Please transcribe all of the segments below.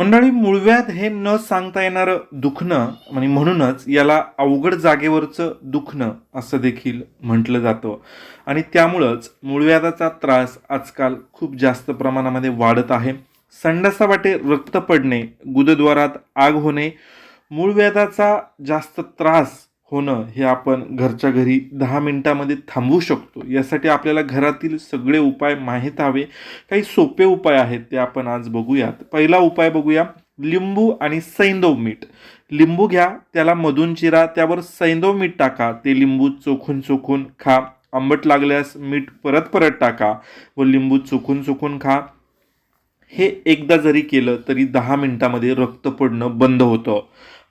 मंडळी मूळव्याध हे न सांगता येणारं दुखणं आणि म्हणूनच याला अवघड जागेवरचं दुखणं असं देखील म्हटलं जातं. आणि त्यामुळंच मूळव्याधाचा त्रास आजकाल खूप जास्त प्रमाणामध्ये वाढत आहे. संडासावाटे रक्त पडणे गुदद्वारात आग होणे मूळव्याधाचा जास्त त्रास होणं हे आपण घरच्या घरी दहा मिनिटामध्ये थांबवू शकतो. यासाठी आपल्याला घरातील सगळे उपाय माहीत हवे. काही सोपे उपाय आहेत ते आपण आज बघूयात. पहिला उपाय बघूया लिंबू आणि सैंदव मीठ. लिंबू घ्या त्याला मधून चिरा त्यावर सैंदव मीठ टाका. ते लिंबू चोखून चोखून खा. आंबट लागल्यास मीठ परत परत टाका व लिंबू चोखून चोखून खा. हे एकदा जरी केलं तरी दहा मिनिटामध्ये रक्त पडणं बंद होतं.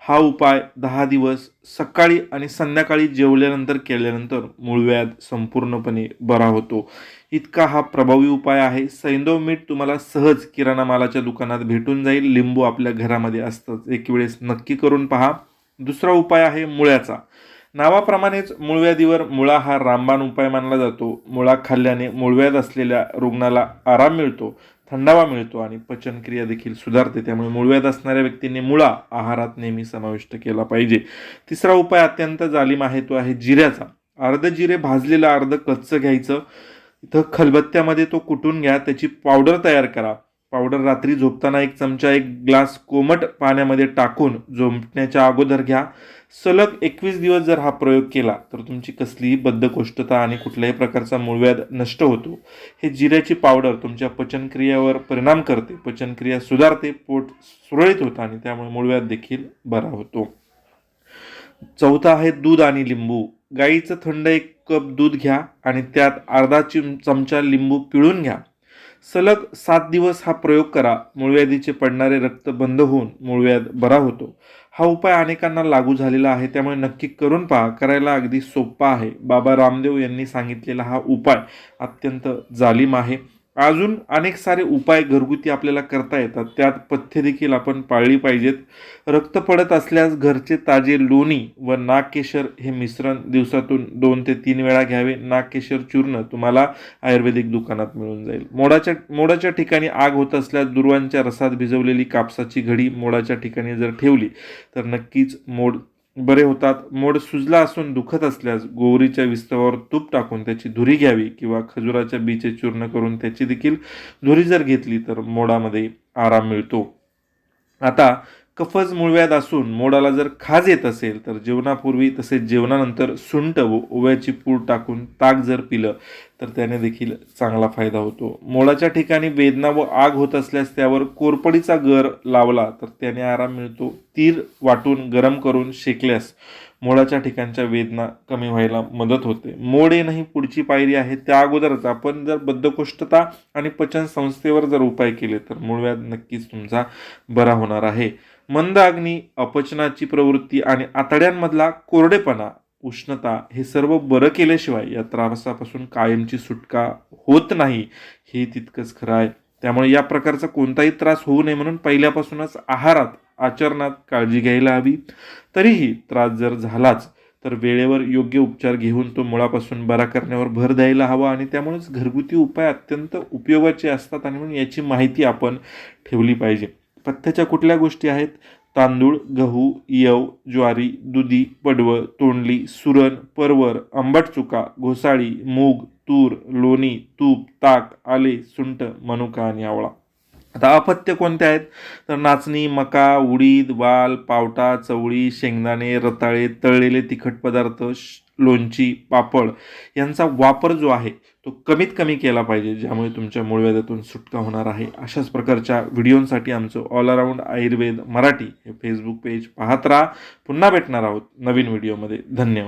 हा उपाय दहा दिवस सकाळी आणि संध्याकाळी जेवल्यानंतर केल्यानंतर मूळव्याध संपूर्णपणे बरा होतो. इतका हा प्रभावी उपाय आहे. सैंदव मीठ तुम्हाला सहज किराणा मालाच्या दुकानात भेटून जाईल. लिंबू आपल्या घरामध्ये असतंच एक वेळेस नक्की करून पहा. दुसरा उपाय आहे मुळ्याचा. नावाप्रमाणेच मूळव्याधीवर मुळा हा रामबाण उपाय मानला जातो. मुळा खाल्ल्याने मूळव्याध असलेल्या रुग्णाला आराम मिळतो. थंडावा मिळतो आणि पचनक्रिया देखील सुधारते. त्यामुळे मूळव्याध असणाऱ्या व्यक्तींनी मुळा आहारात नेहमी समाविष्ट केला पाहिजे. तिसरा उपाय अत्यंत जालिम आहे तो आहे जिऱ्याचा. अर्ध जिरे भाजलेलं अर्ध कच्चं घ्यायचं. इथं खलबत्त्यामध्ये तो कुटून घ्या त्याची पावडर तयार करा. पावडर रात्री झोपताना एक चमचा एक ग्लास कोमट पाण्यामध्ये टाकून झोपण्याच्या अगोदर घ्या. सलग एकवीस दिवस जर हा प्रयोग केला तर तुमची कसलीही बद्धकोष्ठता आणि कुठल्याही प्रकारचा मूळव्याध नष्ट होतो. हे जिऱ्याची पावडर तुमच्या पचनक्रियेवर परिणाम करते. पचनक्रिया सुधारते पोट सुरळीत होतं आणि त्यामुळे मूळव्याध देखील बरा होतो. चौथा आहे दूध आणि लिंबू. गाईचं थंड एक कप दूध घ्या आणि त्यात अर्धा चिम चमचा लिंबू पिळून घ्या. सलग सात दिवस हा प्रयोग करा. मूळव्याधीचे पडणारे रक्त बंद होऊन मूळव्याध बरा होतो. हा उपाय अनेकांना लागू झालेला आहे त्यामुळे नक्की करून पहा. करायला अगदी सोपा आहे. बाबा रामदेव यांनी सांगितलेला हा उपाय अत्यंत जालीम आहे. अजून अनेक सारे उपाय घरगुती आपल्याला करता येतात. त्यात पथ्य देखील आपण पाळली पाहिजेत. रक्त पडत असल्यास घरचे ताजे लोणी व नागकेशर हे मिश्रण दिवसातून दोन ते तीन वेळा घ्यावे. नागकेशर चूर्ण तुम्हाला आयुर्वेदिक दुकानात मिळून जाईल. मोडाच्या मोडाच्या ठिकाणी आग होत असल्यास दुर्वांच्या रसात भिजवलेली कापसाची घडी मोडाच्या ठिकाणी जर ठेवली तर नक्कीच मोड बरे होतात. मोड सुजला असून दुखत असल्यास गोवरीच्या विस्तवावर तूप टाकून त्याची धुरी घ्यावी किंवा खजुराच्या बीचे चूर्ण करून त्याची देखील धुरी जर घेतली तर मोडामध्ये आराम मिळतो. आता कफज मुळव्यात असून मोडाला जर खाज येत असेल तर जेवणापूर्वी तसेच जेवणानंतर सुंट व ओव्याची पूड टाकून ताक जर पिलं तर त्याने देखील चांगला फायदा होतो. मोडाच्या ठिकाणी वेदना व आग होत असल्यास त्यावर कोरपडीचा गर लावला तर त्याने आराम मिळतो. तीर वाटून गरम करून शेकल्यास मुळाच्या ठिकाणच्या वेदना कमी व्हायला मदत होते. मोड येणं नाही पुढची पायरी आहे. त्या अगोदरच आपण जर बद्धकोष्ठता आणि पचन संस्थेवर जर उपाय केले तर मूळव्याध नक्कीच तुमचा बरा होणार आहे. मंद अग्नी अपचनाची प्रवृत्ती आणि आतड्यांमधला कोरडेपणा उष्णता हे सर्व बरं केल्याशिवाय या त्रासापासून कायमची सुटका होत नाही हे तितकंच खरं आहे. त्यामुळे या प्रकारचा कोणताही त्रास होऊ नये म्हणून पहिल्यापासूनच आहारात आचरणात काळजी घ्यायला हवी. तरीही त्रास जर झालाच तर वेळेवर योग्य उपचार घेऊन तो मुळापासून बरा करण्यावर भर द्यायला हवा आणि त्यामुळेच घरगुती उपाय अत्यंत उपयोगाचे असतात आणि म्हणून याची माहिती आपण ठेवली पाहिजे. पथ्याच्या कुठल्या गोष्टी आहेत? तांदूळ गहू यव ज्वारी दुधी पडवळ तोंडली सुरण परवर आंबट चुका घोसाळी मूग तूर लोणी तूप ताक आले सुंट मनुका आणि आवळा. आता अपत्य कोणते आहेत? तर नाचणी मका उडीद वाल पावटा चवळी शेंगदाणे रताळे तळलेले तिखट पदार्थ श- लोणची पापड यांचा वापर जो आहे तो कमीत कमी केला पाहिजे ज्यामुळे तुमच्या मूळव्याधातून सुटका होणार आहे. अशाच प्रकारच्या व्हिडिओंसाठी आमचं ऑल अराऊंड आयुर्वेद मराठी हे फेसबुक पेज पाहत राहा. पुन्हा भेटणार आहोत नवीन व्हिडिओमध्ये. धन्यवाद.